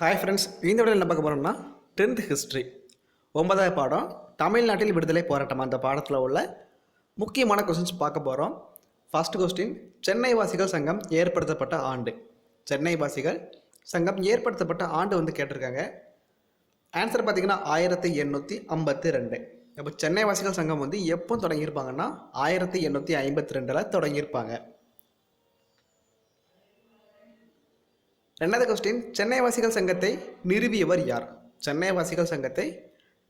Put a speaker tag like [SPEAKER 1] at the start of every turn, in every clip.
[SPEAKER 1] Hi friends இந்த விட என்ன பார்க்க போகிறோம்னா டென்த் ஹிஸ்ட்ரி ஒன்பதாவது பாடம் தமிழ்நாட்டில் விடுதலை போராட்டம். அந்த பாடத்தில் உள்ள முக்கியமான கொஸ்டின்ஸ் பார்க்க போகிறோம் ஃபஸ்ட் கொஸ்டின் சென்னை வாசிகள் சங்கம் ஏற்படுத்தப்பட்ட ஆண்டு. சென்னை வாசிகள் சங்கம் ஏற்படுத்தப்பட்ட ஆண்டு வந்து கேட்டிருக்காங்க. ஆன்சர் பார்த்திங்கன்னா ஆயிரத்தி எண்ணூற்றி ஐம்பத்தி ரெண்டு. அப்போ சென்னை வாசிகள் சங்கம் வந்து எப்போ தொடங்கியிருப்பாங்கன்னா ஆயிரத்தி எண்ணூற்றி ஐம்பத்தி ரெண்டில் தொடங்கியிருப்பாங்க. ரெண்டாவது கொஸ்டின் சென்னை வாசிகள் சங்கத்தை நிறுவியவர் யார்? சென்னை வாசிகள் சங்கத்தை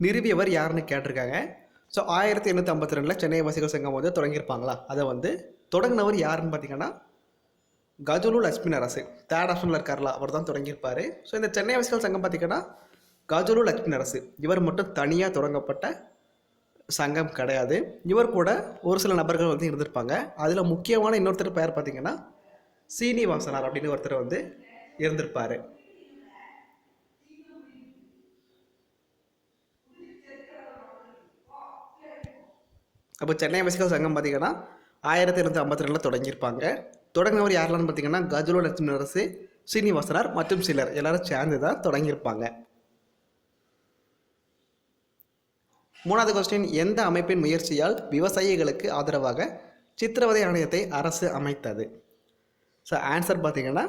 [SPEAKER 1] நிறுவியவர் யாருன்னு கேட்டிருக்காங்க. ஸோ ஆயிரத்தி எண்ணூற்றி ஐம்பத்தி ரெண்டில் சென்னை வாசிகள் சங்கம் வந்து தொடங்கியிருப்பாங்களா? அதை வந்து தொடங்கினவர் யாருன்னு பார்த்தீங்கன்னா கஜுலு லட்சுமி அரசு தேர்ட் ஆப்ஷனில் இருக்கார்ல அவர் தான் தொடங்கியிருப்பார். ஸோ இந்த சென்னை வாசிகள் சங்கம் பார்த்தீங்கன்னா கஜுலு லட்சுமி அரசு இவர் மட்டும் தனியாக தொடங்கப்பட்ட சங்கம் கிடையாது. இவர் கூட ஒரு சில நபர்கள் வந்து இருந்திருப்பாங்க. அதில் முக்கியமான இன்னொருத்தர் பேர் பார்த்தீங்கன்னா சீனிவாசனார் அப்படின்னு ஒருத்தர் வந்து இருந்திருப்பார். அப்போ சென்னை வசிகள் சங்கம் பார்த்தீங்கன்னா ஆயிரத்தி எண்ணூற்றி ஐம்பத்தி ரெண்டில் தொடங்கியிருப்பாங்க. தொடங்கினவர் யாரெல்லாம் பார்த்தீங்கன்னா கஜுலு லட்சுமி அரசு சீனிவாசனார் மற்றும் சிலர். எல்லாரும் சேர்ந்து தான் தொடங்கியிருப்பாங்க. மூணாவது கொஸ்டின் எந்த அமைப்பின் முயற்சியால் விவசாயிகளுக்கு ஆதரவாக சித்திரவதை ஆணையத்தை அரசு அமைத்தது? ஸோ ஆன்சர் பார்த்தீங்கன்னா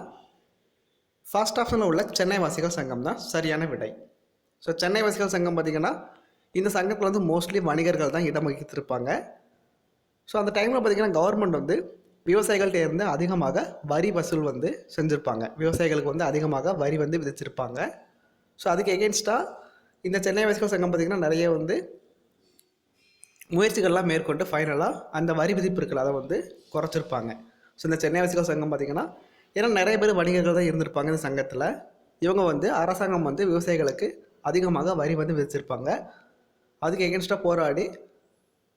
[SPEAKER 1] ஃபர்ஸ்ட் ஆப்ஷனில் உள்ள சென்னை வாசிகள் சங்கம் தான் சரியான விடை. ஸோ சென்னை வாசிகள் சங்கம் பார்த்தீங்கன்னா இந்த சங்கத்தில் வந்து மோஸ்ட்லி வணிகர்கள் தான் இடம் வகித்திருப்பாங்க. ஸோ அந்த டைமில் பார்த்தீங்கன்னா கவர்மெண்ட் வந்து விவசாயிகள்கிட்ட இருந்து அதிகமாக வரி வசூல் வந்து செஞ்சுருப்பாங்க. விவசாயிகளுக்கு வந்து அதிகமாக வரி வந்து விதிச்சிருப்பாங்க. ஸோ அதுக்கு எகென்ஸ்டாக இந்த சென்னை வாசிகள் சங்கம் பார்த்திங்கன்னா நிறைய வந்து முயற்சிகள்லாம் மேற்கொண்டு ஃபைனலாக அந்த வரி விதிப்பு இருக்கிறத வந்து குறைச்சிருப்பாங்க. ஸோ இந்த சென்னை வாசிகள் சங்கம் பார்த்திங்கன்னா ஏன்னா நிறைய பேர் வணிகர்கள் தான் இருந்திருப்பாங்க இந்த சங்கத்தில். இவங்க வந்து அரசாங்கம் வந்து விவசாயிகளுக்கு அதிகமாக வரி வந்து விதிச்சிருப்பாங்க. அதுக்கு எகென்ஸ்டாக போராடி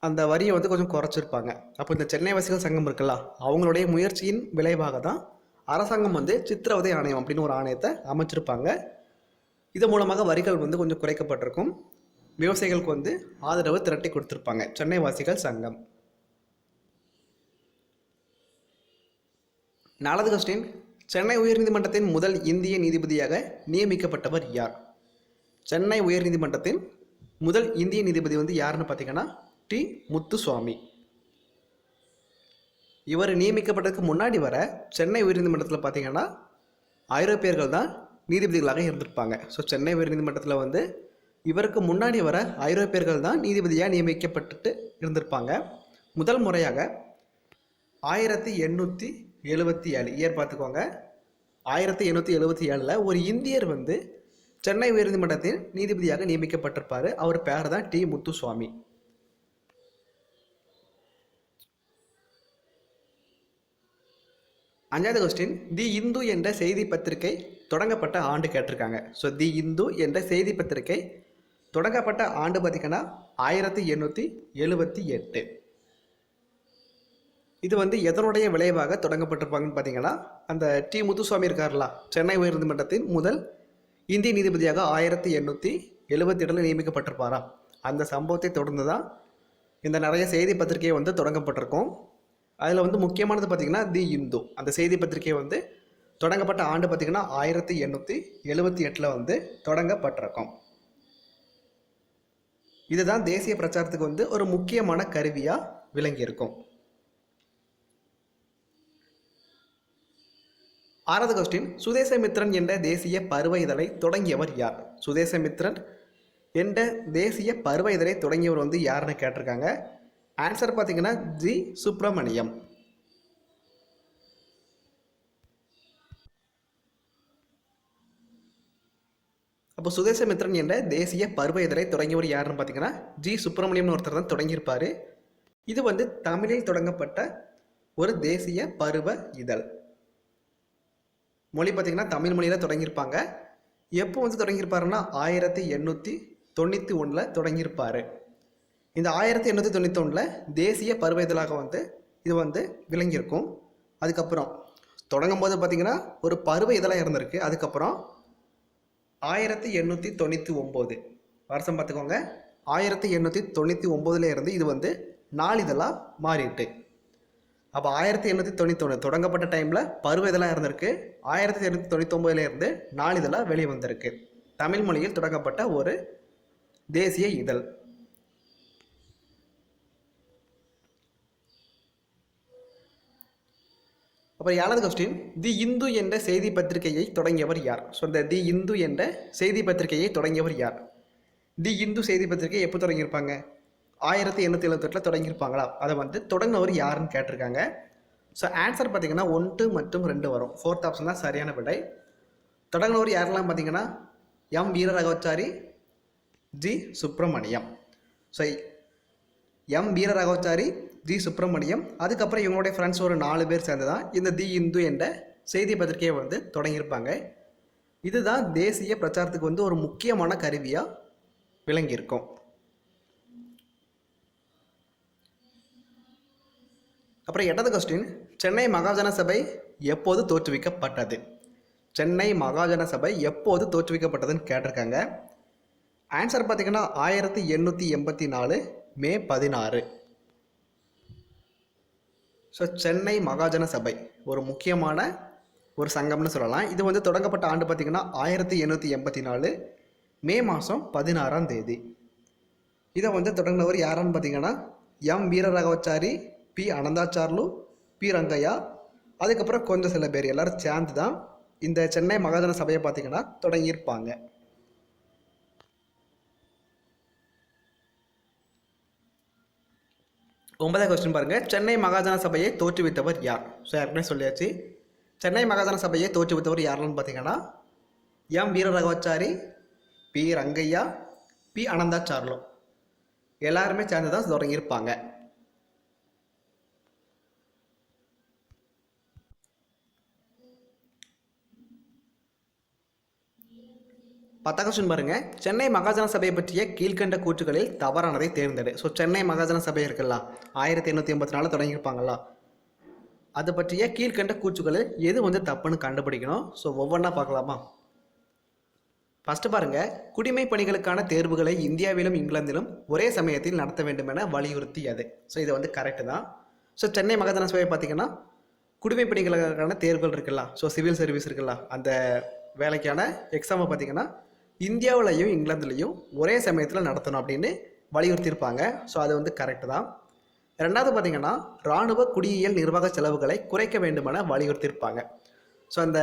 [SPEAKER 1] அந்த வரியை வந்து கொஞ்சம் குறைச்சிருப்பாங்க. அப்போ இந்த சென்னை வாசிகள் சங்கம் இருக்குல்ல அவங்களுடைய முயற்சியின் விளைவாக தான் அரசாங்கம் வந்து சித்திரவதை ஆணையம் அப்படின்னு ஒரு ஆணையத்தை அமைச்சிருப்பாங்க. இது மூலமாக வரிகள் வந்து கொஞ்சம் குறைக்கப்பட்டிருக்கும். விவசாயிகளுக்கு வந்து ஆதரவு திரட்டி கொடுத்துருப்பாங்க சென்னை வாசிகள் சங்கம். நாலாவது கொஸ்டின் சென்னை உயர்நீதிமன்றத்தின் முதல் இந்திய நீதிபதியாக நியமிக்கப்பட்டவர் யார்? சென்னை உயர்நீதிமன்றத்தின் முதல் இந்திய நீதிபதி வந்து யாருன்னு பார்த்தீங்கன்னா டி. முத்துசுவாமி. இவர் நியமிக்கப்பட்டதுக்கு முன்னாடி வர சென்னை உயர்நீதிமன்றத்தில் பார்த்தீங்கன்னா ஐரோப்பியர்கள் தான் நீதிபதிகளாக இருந்திருப்பாங்க. ஸோ சென்னை உயர்நீதிமன்றத்தில் வந்து இவருக்கு முன்னாடி வர ஐரோப்பியர்கள் தான் நீதிபதியாக நியமிக்கப்பட்டுட்டு இருந்திருப்பாங்க. முதல் முறையாக ஆயிரத்தி எண்ணூற்றி எழுபத்தி ஏழு. இயர் பார்த்துக்கோங்க. ஆயிரத்தி எண்ணூற்றி எழுபத்தி ஏழில் ஒரு இந்தியர் வந்து சென்னை உயர்நீதிமன்றத்தின் நீதிபதியாக நியமிக்கப்பட்டிருப்பார். அவர் பேர் தான் டி. முத்துசுவாமி. அஞ்சாவது கொஸ்டின் தி இந்து என்ற செய்தி பத்திரிகை தொடங்கப்பட்ட ஆண்டு கேட்டிருக்காங்க. ஸோ தி இந்து என்ற செய்தி பத்திரிகை தொடங்கப்பட்ட ஆண்டு பார்த்திங்கன்னா ஆயிரத்தி எண்ணூற்றி எழுபத்தி எட்டு. இது வந்து எதனுடைய விளைவாக தொடங்கப்பட்டிருப்பாங்கன்னு பார்த்தீங்கன்னா அந்த டி முத்துசுவாமி இருக்கார்லா சென்னை உயர்நீதிமன்றத்தின் முதல் இந்திய நீதிபதியாக ஆயிரத்தி எண்ணூற்றி எழுபத்தி ஏழில் நியமிக்கப்பட்டிருப்பாரா? அந்த சம்பவத்தை தொடர்ந்து தான் இந்த நிறைய செய்தி பத்திரிகை வந்து தொடங்கப்பட்டிருக்கும். அதில் வந்து முக்கியமானது பார்த்திங்கன்னா தி இந்து. அந்த செய்தி பத்திரிகை வந்து தொடங்கப்பட்ட ஆண்டு பார்த்திங்கன்னா ஆயிரத்தி எண்ணூற்றி எழுபத்தி எட்டில் வந்து தொடங்கப்பட்டிருக்கும். இதுதான் தேசிய பிரச்சாரத்துக்கு வந்து ஒரு முக்கியமான கருவியாக விளங்கியிருக்கும். ஆறாவது கொஸ்டின் சுதேசமித்ரன் என்ற தேசிய பருவ இதழை தொடங்கியவர் யார்? சுதேசமித்ரன் என்ற தேசிய பருவ இதழை தொடங்கியவர் வந்து யாருன்னு கேட்டிருக்காங்க. ஆன்சர் பார்த்தீங்கன்னா ஜி. சுப்பிரமணியம். அப்போ சுதேசமித்ரன் என்ற தேசிய பருவ இதழை தொடங்கியவர் யாருன்னு பார்த்தீங்கன்னா ஜி. சுப்பிரமணியம்னு ஒருத்தர் தான் தொடங்கியிருப்பார். இது வந்து தமிழில் தொடங்கப்பட்ட ஒரு தேசிய பருவ இதழ். மொழி பார்த்திங்கன்னா தமிழ் மொழியில் தொடங்கியிருப்பாங்க. எப்போ வந்து தொடங்கியிருப்பாருன்னா ஆயிரத்தி எண்ணூற்றி தொண்ணூற்றி ஒன்றில் தொடங்கியிருப்பார். இந்த ஆயிரத்தி எண்ணூற்றி தொண்ணூற்றி ஒன்றில் தேசிய பருவ இதழாக வந்து இது வந்து விளங்கியிருக்கும். அதுக்கப்புறம் தொடங்கும் போது பார்த்திங்கன்னா ஒரு பருவ இதழாக இருந்திருக்கு. அதுக்கப்புறம் ஆயிரத்தி எண்ணூற்றி தொண்ணூற்றி ஒம்பது. வருஷம் பார்த்துக்கோங்க. ஆயிரத்தி எண்ணூற்றி தொண்ணூற்றி ஒம்போதுலேருந்து இது வந்து நாளிதழாக மாறிட்டு. அப்போ ஆயிரத்தி எண்ணூற்றி தொண்ணூத்தொன்று தொடங்கப்பட்ட டைமில் பருவ இதெல்லாம் இருந்திருக்கு. ஆயிரத்தி எண்ணூற்றி தொண்ணூத்தொம்பதுலேருந்து நாளிதழாக வெளியே வந்திருக்கு. தமிழ் மொழியில் தொடங்கப்பட்ட ஒரு தேசிய இதழ். அப்புறம் ஏழாவது கொஸ்டின் தி இந்து என்ற செய்தி பத்திரிகையை தொடங்கியவர் யார்? ஸோ இந்த தி இந்து என்ற செய்தி பத்திரிகையை தொடங்கியவர் யார்? தி இந்து செய்தி பத்திரிகை எப்போ தொடங்கியிருப்பாங்க? ஆயிரத்தி எண்ணூற்றி எழுபத்தெட்டில் தொடங்கியிருப்பாங்களா? அதை வந்து தொடங்கினவர் யாருன்னு கேட்டிருக்காங்க. ஸோ ஆன்சர் பார்த்தீங்கன்னா ஒன்று மற்றும் ரெண்டு வரும். ஃபோர்த் ஆப்ஷன் தான் சரியான விடை. தொடங்கினவர் யாரெல்லாம் பார்த்தீங்கன்னா? M Veeraraghavachari G Subramaniam. So M Veeraraghavachari G Subramaniam. அதுக்கப்புறம் இவங்களுடைய ஃப்ரெண்ட்ஸ் ஒரு நாலு பேர் சேர்ந்து தான் இந்த தி இந்து என்ற செய்தி பத்திரிகையை வந்து தொடங்கியிருப்பாங்க. இதுதான் தேசிய பிரச்சாரத்துக்கு வந்து ஒரு முக்கியமான கருவியாக விளங்கியிருக்கும். அப்புறம் எட்டாவது கொஸ்டின் சென்னை மகாஜன சபை எப்போது தோற்றுவிக்கப்பட்டது? சென்னை மகாஜன சபை எப்போது தோற்றுவிக்கப்பட்டதுன்னு கேட்டிருக்காங்க. ஆன்சர் பார்த்தீங்கன்னா ஆயிரத்தி எண்ணூற்றி எண்பத்தி நாலு மே பதினாறு. ஸோ சென்னை மகாஜன சபை ஒரு முக்கியமான ஒரு சங்கம்னு சொல்லலாம். இது வந்து தொடங்கப்பட்ட ஆண்டு பார்த்திங்கன்னா ஆயிரத்தி எண்ணூற்றி எண்பத்தி நாலு மே மாதம் பதினாறாம் தேதி. இதை வந்து தொடங்கினவர் யாரான்னு பார்த்தீங்கன்னா M Veeraraghavachari P Anandacharlu P Rangaiah அதுக்கப்புறம் கொஞ்சம் சில பேர் எல்லோரும் சேர்ந்து தான் இந்த சென்னை மகாஜன சபையை பார்த்தீங்கன்னா தொடங்கியிருப்பாங்க. ஒன்பதாவது கொஸ்டின் பாருங்கள் சென்னை மகாஜன சபையை தோற்றுவித்தவர் யார்? ஸோ ஏற்கனவே சொல்லியாச்சு. சென்னை மகாஜன சபையை தோற்றுவித்தவர் யாருன்னு பார்த்தீங்கன்னா M Veeraraghavachari P Rangaiah P Anandacharlu. எல்லாருமே சேர்ந்து தான் தொடங்கியிருப்பாங்க. பத்தாம் கொஸ்டின் பாருங்க. சென்னை மகாஜன சபையை பற்றிய கீழ்கண்ட கூற்றுகளில் தவறானதை தேர்ந்தெடு. ஸோ சென்னை மகாஜன சபை இருக்குல்ல? ஆயிரத்தி எண்ணூற்றி எண்பத்தி நாலு தொடங்கியிருப்பாங்களா அது பற்றிய கீழ்கண்ட கூற்றுகளில் எது வந்து தப்புன்னு கண்டுபிடிக்கணும்? ஸோ ஒவ்வொன்றா பார்க்கலாமா? ஃபஸ்ட்டு பாருங்க. குடிமை பணிகளுக்கான தேர்வுகளை இந்தியாவிலும் இங்கிலாந்திலும் ஒரே சமயத்தில் நடத்த வேண்டும் என வலியுறுத்தியது ஸோ இது வந்து கரெக்டு தான். ஸோ சென்னை மகாஜன சபை பார்த்திங்கன்னா குடிமை பணிகளுக்கான தேர்வுகள் இருக்குல்ல? ஸோ சிவில் சர்வீஸ் இருக்குல்ல? அந்த வேலைக்கான எக்ஸாமை பார்த்தீங்கன்னா இந்தியாவிலையும் இங்கிலாந்துலேயும் ஒரே சமயத்தில் நடத்தணும் அப்படின்னு வலியுறுத்தியிருப்பாங்க. ஸோ அது வந்து கரெக்டு தான். ரெண்டாவது பார்த்தீங்கன்னா இராணுவ குடியியல் நிர்வாக செலவுகளை குறைக்க வேண்டுமென வலியுறுத்தியிருப்பாங்க. ஸோ அந்த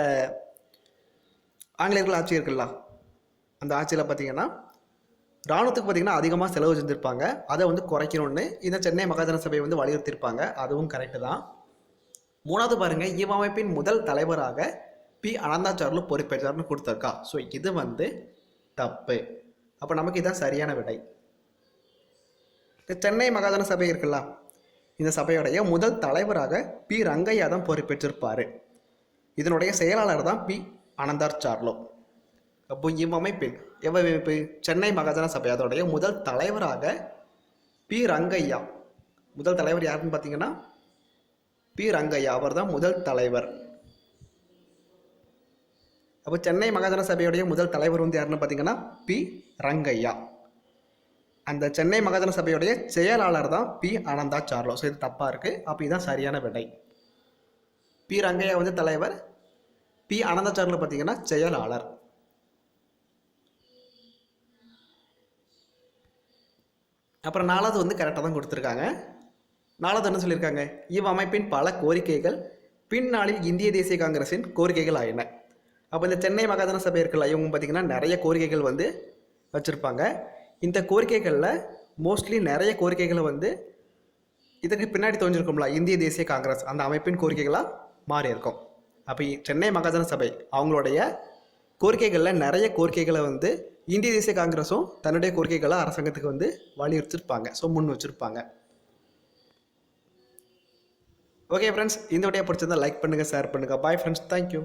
[SPEAKER 1] ஆங்கிலேயர்கள் ஆட்சி இருக்குல்ல அந்த ஆட்சியில் பார்த்திங்கன்னா இராணுவத்துக்கு பார்த்தீங்கன்னா அதிகமாக செலவு செஞ்சுருப்பாங்க. அதை வந்து குறைக்கணும்னு இந்த சென்னை மகாஜன சபையை வந்து வலியுறுத்தியிருப்பாங்க. அதுவும் கரெக்டு தான். மூணாவது பாருங்க இவ்வமைப்பின் முதல் தலைவராக பி. அனந்தாச்சார்லு பொறுப்பேற்றார்னு கொடுத்துருக்கா. ஸோ இது வந்து தப்பு. அப்போ நமக்கு இதுதான் சரியான விடை. சென்னை மகாஜன சபை இருக்குல்ல இந்த சபையுடைய முதல் தலைவராக பி. ரங்கையா தான் பொறுப்பேற்றிருப்பார். இதனுடைய செயலாளர் தான் பி. அனந்தார் சார்லோ. அப்போ இவ்வமைப்பில் எவ்வமைப்பு சென்னை மகாஜன சபை. அதோடைய முதல் தலைவராக பி. ரங்கையா. முதல் தலைவர் யாருன்னு பார்த்தீங்கன்னா பி. ரங்கையா. அவர் தான் முதல் தலைவர். அப்போ சென்னை மகாஜன சபையுடைய முதல் தலைவர் வந்து யாருன்னு பார்த்தீங்கன்னா பி. ரங்கையா. அந்த சென்னை மகாஜன சபையுடைய செயலாளர் தான் பி. ஆனந்தா சார்லோ. ஸோ இது தப்பாக இருக்குது அப்போ இதுதான் சரியான விடை. பி. ரங்கையா வந்து தலைவர் பி. ஆனந்தா சார்லோ பார்த்தீங்கன்னா செயலாளர். அப்புறம் நாலாவது வந்து கரெக்டாக தான் கொடுத்துருக்காங்க. நாலாவது என்ன சொல்லியிருக்காங்க? இவ்வமைப்பின் பல கோரிக்கைகள் பின்னாளில் இந்திய தேசிய காங்கிரஸின் கோரிக்கைகள் ஆயின அப்போ இந்த சென்னை மகாதன சபை இருக்குல்ல இவங்க பார்த்திங்கன்னா நிறைய கோரிக்கைகள் வந்து வச்சுருப்பாங்க. இந்த கோரிக்கைகளில் மோஸ்ட்லி நிறைய கோரிக்கைகளை வந்து இதுக்கு பின்னாடி தோன்றிருக்கும்ல இந்திய தேசிய காங்கிரஸ் அந்த அமைப்பின் கோரிக்கைகளாக மாறி இருக்கும் அப்போ சென்னை மகாஜன சபை அவங்களுடைய கோரிக்கைகளில் நிறைய கோரிக்கைகளை வந்து இந்திய தேசிய காங்கிரஸும் தன்னுடைய கோரிக்கைகளை அரசாங்கத்துக்கு வந்து வலியுறுத்திருப்பாங்க ஸோ முன் வச்சுருப்பாங்க. ஓகே ஃப்ரெண்ட்ஸ் இந்த வீடியோ பிடிச்சிருந்தா லைக் பண்ணுங்கள் ஷேர் பண்ணுங்கள் பாய் ஃப்ரெண்ட்ஸ் தேங்க்யூ